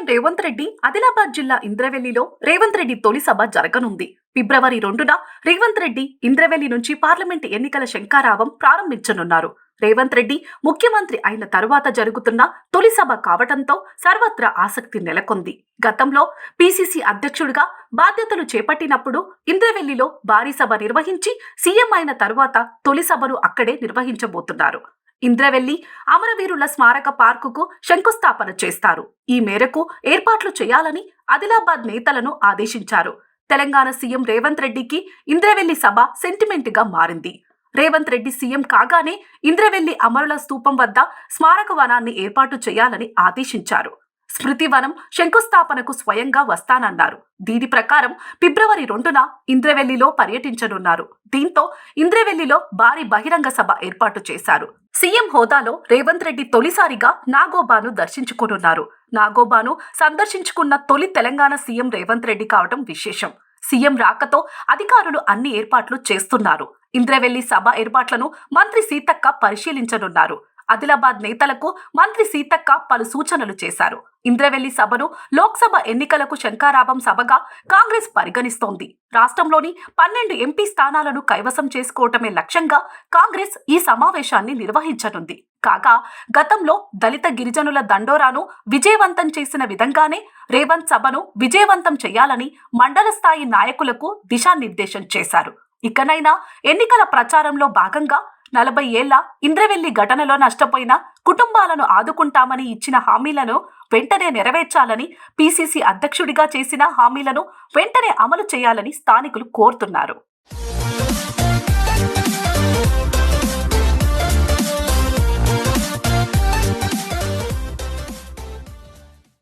CM Revanth Reddy Adilabad జిల్లా ఇంద్రవెల్లిలో రేవంత్ రెడ్డి తొలి సభ జరగనుంది. ఫిబ్రవరి రెండున రేవంత్ రెడ్డి ఇంద్రవెల్లి నుంచి పార్లమెంట్ ఎన్నికల శంకారావం ప్రారంభించనున్నారు. రేవంత్ రెడ్డి ముఖ్యమంత్రి అయిన తరువాత జరుగుతున్న తొలి సభ కావటంతో సర్వత్రా ఆసక్తి నెలకొంది. గతంలో పిసిసి అధ్యక్షుడిగా బాధ్యతలు చేపట్టినప్పుడు ఇంద్రవెల్లిలో భారీ సభ నిర్వహించి సీఎం అయిన తరువాత తొలి సభను అక్కడే నిర్వహించబోతున్నారు. ఇంద్రవెల్లి అమరవీరుల స్మారక పార్కుకు శంకుస్థాపన చేస్తారు. ఈ మేరకు ఏర్పాట్లు చేయాలని ఆదిలాబాద్ నేతలను ఆదేశించారు. తెలంగాణ సీఎం రేవంత్ రెడ్డికి ఇంద్రవెల్లి సభ సెంటిమెంట్గా మారింది. రేవంత్ రెడ్డి సీఎం కాగానే ఇంద్రవెల్లి అమరుల స్తూపం వద్ద స్మారక వనాన్ని ఏర్పాటు చేయాలని ఆదేశించారు. స్మృతి వనం శంకుస్థాపనకు స్వయంగా వస్తానన్నారు. దీని ప్రకారం ఫిబ్రవరి రెండున ఇంద్రవెల్లిలో పర్యటించనున్నారు. దీంతో ఇంద్రవెల్లిలో భారీ బహిరంగ సభ ఏర్పాటు చేశారు. సీఎం హోదాలో రేవంత్ రెడ్డి తొలిసారిగా నాగోబాను దర్శించుకోనున్నారు. నాగోబాను సందర్శించుకున్న తొలి తెలంగాణ సీఎం రేవంత్ రెడ్డి కావడం విశేషం. సీఎం రాకతో అధికారులు అన్ని ఏర్పాట్లు చేస్తున్నారు. ఇంద్రవెల్లి సభ ఏర్పాట్లను మంత్రి సీతక్క పరిశీలించనున్నారు. ఆదిలాబాద్ నేతలకు మంత్రి సీతక్క పలు సూచనలు చేశారు. ఇంద్రవెల్లి సభను లోక్సభ ఎన్నికలకు శంకారావం సభగా కాంగ్రెస్ పరిగణిస్తోంది. రాష్ట్రంలోని పన్నెండు ఎంపీ స్థానాలను కైవసం చేసుకోవటమే లక్ష్యంగా కాంగ్రెస్ ఈ సమావేశాన్ని నిర్వహించనుంది. కాగా గతంలో దళిత గిరిజనుల దండోరాను విజయవంతం చేసిన విధంగానే రేవంత్ సభను విజయవంతం చేయాలని మండల స్థాయి నాయకులకు దిశానిర్దేశం చేశారు. ఇకనైనా ఎన్నికల ప్రచారంలో భాగంగా నలభై ఏళ్ళ ఇంద్రవెల్లి ఘటనలో నష్టపోయిన కుటుంబాలను ఆదుకుంటామని ఇచ్చిన హామీలను వెంటనే నెరవేర్చాలని పీసీసీ అధ్యక్షుడిగా చేసిన హామీలను వెంటనే అమలు చేయాలని స్థానికులు కోరుతున్నారు.